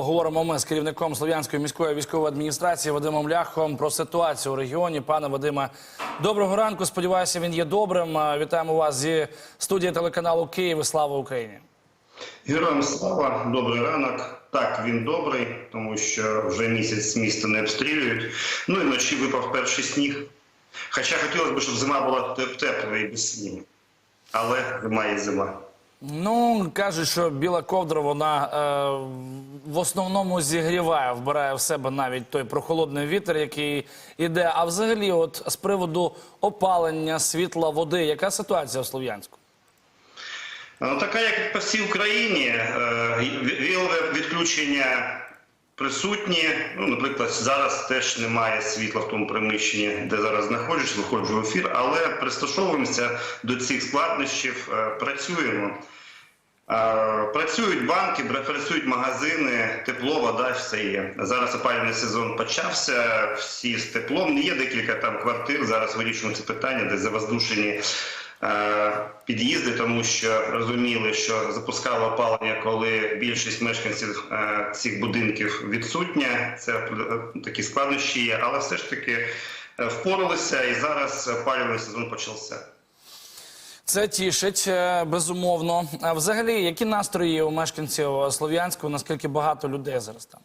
Поговоримо ми з керівником Слов'янської міської військової адміністрації Вадимом Ляхом про ситуацію у регіоні. Пане Вадиме, доброго ранку. Сподіваюся, він є добрим. Вітаємо вас зі студії телеканалу Київ. Слава Україні. Героям слава, добрий ранок. Так, він добрий, тому що вже місяць місто не обстрілюють. Ну і вночі випав перший сніг. Хоча хотілося б, щоб зима була теп- тепла і без снігу. Але зима є зима. Ну кажуть, що біла ковдра вона е, в основному зігріває, вбирає в себе навіть той прохолодний вітер, який іде. А взагалі, от з приводу опалення, світла, води, яка ситуація в Слов'янську? Ну, така, як по всій Україні, е, вілове відключення присутні. Ну, наприклад, зараз теж немає світла в тому приміщенні, де зараз знаходжусь, виходжу в ефір, але пристосовуємося до цих складнощів, е, працюємо. Е, Працюють банки, працюють магазини, тепло, вода, все є. Зараз опалювальний сезон почався, всі з теплом. Є декілька там квартир. Зараз вирішуємо це питання, де завоздушені під'їзди, тому що розуміли, що запускали опалення, коли більшість мешканців е, цих будинків відсутня. Це е, такі складнощі є, але все ж таки е, впоралися, і зараз опалювальний сезон почався. Це тішить е, безумовно. А взагалі, які настрої у мешканців Слов'янську? Наскільки багато людей зараз там?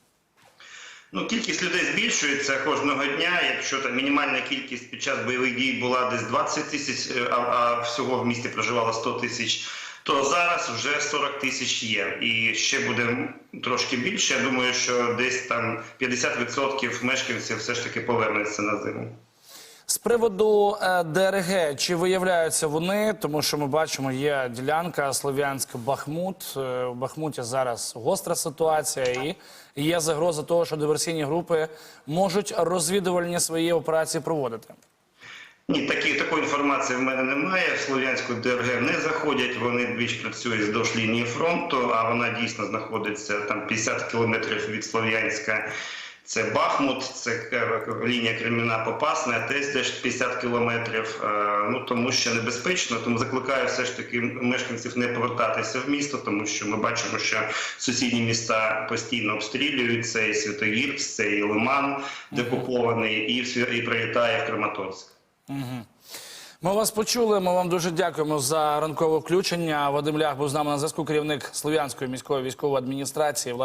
Ну, кількість людей збільшується кожного дня. Якщо там мінімальна кількість під час бойових дій була десь 20 тисяч, е, а, а всього в місті проживало 100 тисяч, то зараз вже 40 тисяч є. І ще буде трошки більше. Я думаю, що десь там 50% мешканців все ж таки повернеться на зиму. Приводу е, ДРГ, чи виявляються вони, тому що ми бачимо, є ділянка Слов'янськ-Бахмут. Е, В Бахмуті зараз гостра ситуація, і є загроза того, що диверсійні групи можуть розвідувальні свої операції проводити. Ні, такі, такої інформації в мене немає. В Слов'янську ДРГ не заходять. Вони більш працюють вздовж лінії фронту, а вона дійсно знаходиться там 50 кілометрів від Слов'янська. Це Бахмут, це е, лінія Креміна Попасна, теж теж 50 кілометрів. Е, Ну тому що небезпечно. Тому закликаю все ж таки мешканців не повертатися в місто, тому що ми бачимо, що сусідні міста постійно обстрілюються. І Святогірськ, це і Лиман декупований, і, і прилітає в Краматорськ. Ми вас почули. Ми вам дуже дякуємо за ранкове включення. Вадим Лях був з нами на зв'язку. Керівник Слов'янської міської військової адміністрації.